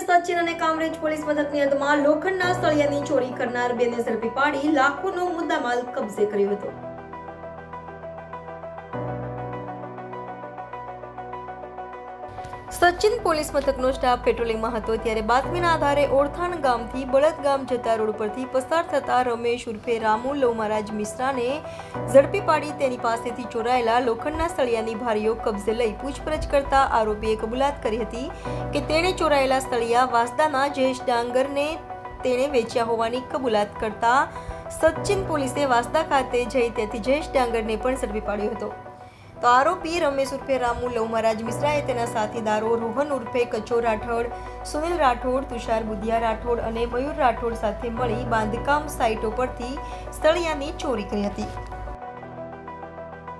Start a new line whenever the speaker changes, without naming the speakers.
સચિન અને કામરેજ પોલીસ મથકની અંતમાં લોખંડના સળિયાની ચોરી કરનાર બેને ઝડપી પાડી લાખોનો મુદ્દામાલ કબજે કર્યો હતો. સચિન પોલીસ મથકનો સ્ટાફ પેટ્રોલિંગમાં હતો ત્યારે બાતમીના આધારે ઓળથાણ ગામથી બળદ ગામ જતા રોડ પરથી પસાર થતા રમેશ ઉર્ફે રામુ લવ મહારાજ મિશ્રાને ઝડપી પાડી તેની પાસેથી ચોરાયેલા લોખંડના સળિયાની ભારીઓ કબજે લઈ પૂછપરછ કરતા આરોપીએ કબૂલાત કરી હતી કે તેણે ચોરાયેલા સળિયા વાસદાના જયેશ ડાંગરને તેણે વેચ્યા હોવાની કબૂલાત કરતા સચિન પોલીસે વાસદા ખાતે જઈ ત્યાંથી જયેશ ડાંગરને પણ ઝડપી પાડ્યો હતો. તો આરોપી રમેશ ઉર્ફે રામુ લવ મહારાજ મિશ્રાએ તેના સાથીદારો રોહન ઉર્ફે કચો રાઠોડ, સુનિલ રાઠોડ, તુષાર બુધિયા રાઠોડ અને મયુર રાઠોડ સાથે મળી બાંધકામ સાઇટો પરથી સ્થળિયાની ચોરી કરી હતી.